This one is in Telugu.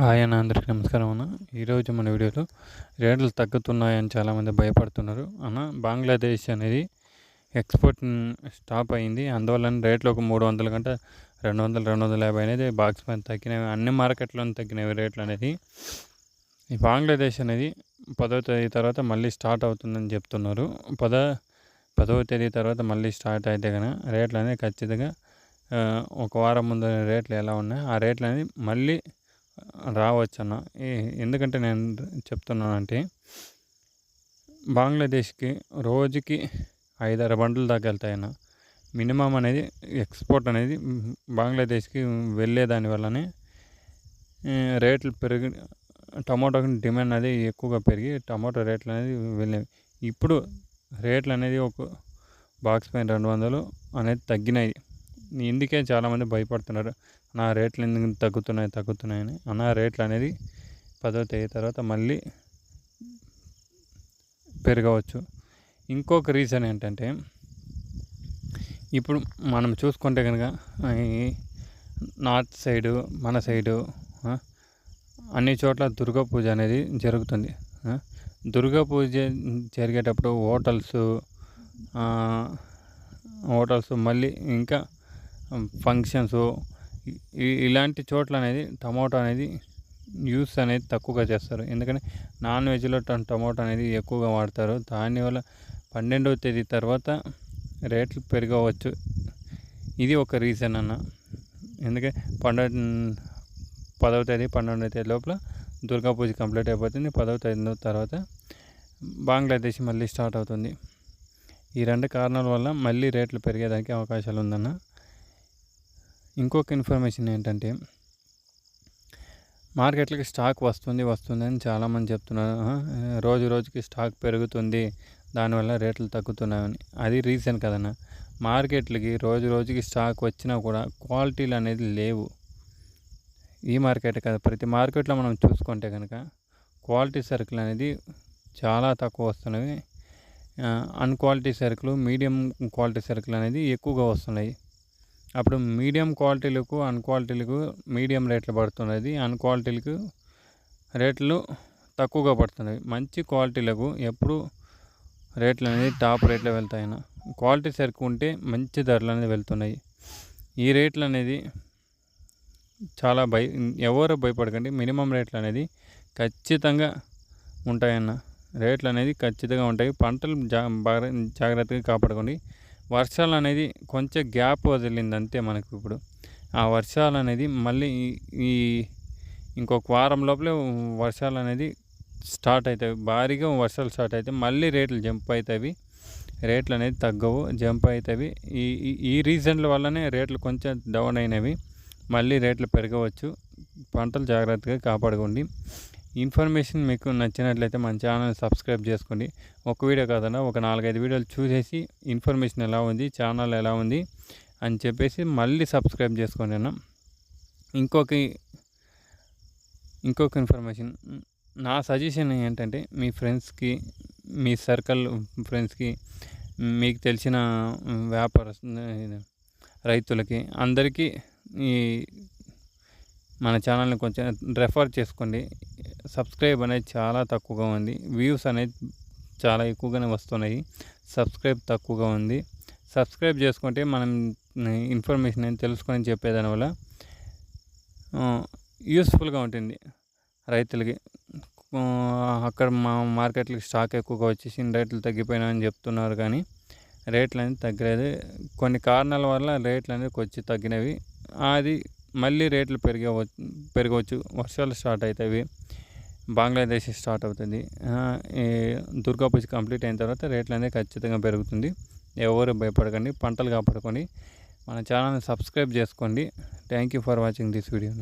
ఆయన అందరికీ నమస్కారం అన్న. ఈరోజు మన వీడియోలో రేట్లు తగ్గుతున్నాయని చాలామంది భయపడుతున్నారు అన్న. బంగ్లాదేశ్ అనేది ఎక్స్పోర్ట్ స్టాప్ అయింది. అందువల్ల రేట్లు ఒక మూడు వందల కంటే రెండు వందలు రెండు వందల యాభై అనేది బాక్స్ పైన తగ్గినవి అన్ని మార్కెట్లోనే తగ్గినవి రేట్లు అనేది ఈ బంగ్లాదేశ్ అనేది పదవ తేదీ తర్వాత మళ్ళీ స్టార్ట్ అవుతుందని చెప్తున్నారు. పద పదవ తేదీ తర్వాత మళ్ళీ స్టార్ట్ అయితే కనుక రేట్లు అనేది ఖచ్చితంగా ఒక వారం ముందు రేట్లు ఎలా ఉన్నాయి ఆ రేట్లు అనేది మళ్ళీ రావచ్చు అన్న ఎందుకంటే నేను చెప్తున్నానంటే బంగ్లాదేశ్కి రోజుకి ఐదారు బండ్లు దాకా వెళ్తాయన్న మినిమం అనేది ఎక్స్పోర్ట్ అనేది బంగ్లాదేశ్కి వెళ్ళేదాని వల్లనే రేట్లు పెరిగి టమాటోకి డిమాండ్ అనేది ఎక్కువగా పెరిగి టమాటో రేట్లు అనేది వెళ్ళేవి ఇప్పుడు రేట్లు అనేది ఒక బాక్స్ పైన రెండు వందలు అనేది తగ్గినాయి. ఇందుకే చాలామంది భయపడుతున్నారు. నా రేట్లు ఎందుకు తగ్గుతున్నాయి తగ్గుతున్నాయని అన్న రేట్లు అనేది పదో తేదీ తర్వాత మళ్ళీ పెరగవచ్చు. ఇంకొక రీజన్ ఏంటంటే ఇప్పుడు మనం చూసుకుంటే కనుక నార్త్ సైడు మన సైడు అన్ని చోట్ల దుర్గా పూజ అనేది జరుగుతుంది. దుర్గా పూజ జరిగేటప్పుడు హోటల్స్ హోటల్స్ మళ్ళీ ఇంకా ఫంక్షన్స్ ఇలాంటి చోట్ల అనేది టమాటో అనేది యూస్ అనేది తక్కువగా చేస్తారు. ఎందుకంటే నాన్ వెజ్లో టమాటో అనేది ఎక్కువగా వాడతారు. దానివల్ల పన్నెండవ తేదీ తర్వాత రేట్లు పెరగవచ్చు. ఇది ఒక రీజన్ అన్న. ఎందుకంటే పండ పదవ తేదీ పన్నెండవ తేదీ లోపల దుర్గా పూజ కంప్లీట్ అయిపోతుంది. పదవ తేదీ తర్వాత బంగ్లాదేశ్ మళ్ళీ స్టార్ట్ అవుతుంది. ఈ రెండు కారణాల వల్ల మళ్ళీ రేట్లు పెరిగేదానికి అవకాశాలు ఉందన్న ఇంకొక ఇన్ఫర్మేషన్ ఏంటంటే మార్కెట్లకి స్టాక్ వస్తుంది వస్తుంది అని చాలామంది చెప్తున్నారు. రోజు రోజుకి స్టాక్ పెరుగుతుంది దానివల్ల రేట్లు తగ్గుతున్నాయని. అది రీజన్ కదన్నా. మార్కెట్లకి రోజు రోజుకి స్టాక్ వచ్చినా కూడా క్వాలిటీలు అనేది లేవు. ఈ మార్కెట్ కదా. ప్రతి మార్కెట్లో మనం చూసుకుంటే కనుక క్వాలిటీ సరుకులు అనేది చాలా తక్కువ వస్తున్నవి. అన్క్వాలిటీ సరుకులు మీడియం క్వాలిటీ సరుకులు అనేది ఎక్కువగా వస్తున్నాయి. అప్పుడు మీడియం క్వాలిటీలకు అన్క్వాలిటీలకు మీడియం రేట్లు పడుతున్నది అన్క్వాలిటీలకు రేట్లు తక్కువగా పడుతున్నాయి మంచి క్వాలిటీలకు ఎప్పుడు రేట్లు అనేది టాప్ రేట్లో వెళ్తాయన్న క్వాలిటీ సరుకు ఉంటే మంచి ధరలు అనేది వెళ్తున్నాయి. ఈ రేట్లు అనేది చాలా భయ ఎవరు భయపడకండి. మినిమం రేట్లు అనేది ఖచ్చితంగా ఉంటాయన్న రేట్లు అనేది ఖచ్చితంగా ఉంటాయి. పంటలు జా బాగా జాగ్రత్తగా కాపాడుకోండి. వర్షాలు అనేది కొంచెం గ్యాప్ వదిలింది అంతే మనకు ఇప్పుడు ఆ వర్షాలు అనేది మళ్ళీ ఈ ఇంకొక వారం లోపలే వర్షాలు అనేది స్టార్ట్ అవుతాయి భారీగా వర్షాలు స్టార్ట్ అవుతాయి మళ్ళీ రేట్లు జంప్ అవుతాయి రేట్లు అనేది తగ్గవు జంప్ అవుతాయి ఈ ఈ రీజన్ల వల్లనే రేట్లు కొంచెం డౌన్ అయినవి. మళ్ళీ రేట్లు పెరగవచ్చు. పంటలు జాగ్రత్తగా కాపాడుకోండి. ఇన్ఫర్మేషన్ మీకు నచ్చినట్లయితే మన ఛానల్ సబ్స్క్రైబ్ చేసుకోండి ఒక వీడియో కాదన్నా ఒక నాలుగైదు వీడియోలు చూసేసి ఇన్ఫర్మేషన్ ఎలా ఉంది ఛానల్ ఎలా ఉంది అని చెప్పేసి మళ్ళీ సబ్స్క్రైబ్ చేసుకోండి అన్న. ఇంకొక ఇంకొక ఇన్ఫర్మేషన్ నా సజెషన్ ఏంటంటే మీ ఫ్రెండ్స్కి మీ సర్కిల్ ఫ్రెండ్స్కి మీకు తెలిసిన వ్యాపార రైతులకి అందరికీ ఈ మన ఛానల్ని కొంచెం రెఫర్ చేసుకోండి. సబ్స్క్రైబ్ అనేది చాలా తక్కువగా ఉంది. వ్యూస్ అనేది చాలా ఎక్కువగానే వస్తున్నాయి. సబ్స్క్రైబ్ తక్కువగా ఉంది. సబ్స్క్రైబ్ చేసుకుంటే మనం ఇన్ఫర్మేషన్ అని తెలుసుకొని చెప్పేదాని వల్ల యూస్ఫుల్గా ఉంటుంది రైతులకి. అక్కడ మా మార్కెట్లకి స్టాక్ ఎక్కువగా వచ్చేసి రేట్లు తగ్గిపోయినాయని చెప్తున్నారు కానీ రేట్లు అనేది తగ్గలేదు. కొన్ని కారణాల వల్ల రేట్లు అనేది కొంచెం తగ్గినవి. అది మళ్ళీ రేట్లు పెరిగే పెరగవచ్చు. వర్షాలు స్టార్ట్ అవుతాయి బంగ్లాదేశ్ స్టార్ట్ అవుతుంది. దుర్గా పూజ కంప్లీట్ అయిన తర్వాత రేట్లు అనేది ఖచ్చితంగా పెరుగుతుంది. ఎవరు భయపడకండి పంటలు కాపాడుకొని మన ఛానల్ని సబ్స్క్రైబ్ చేసుకోండి. Thank you for watching this video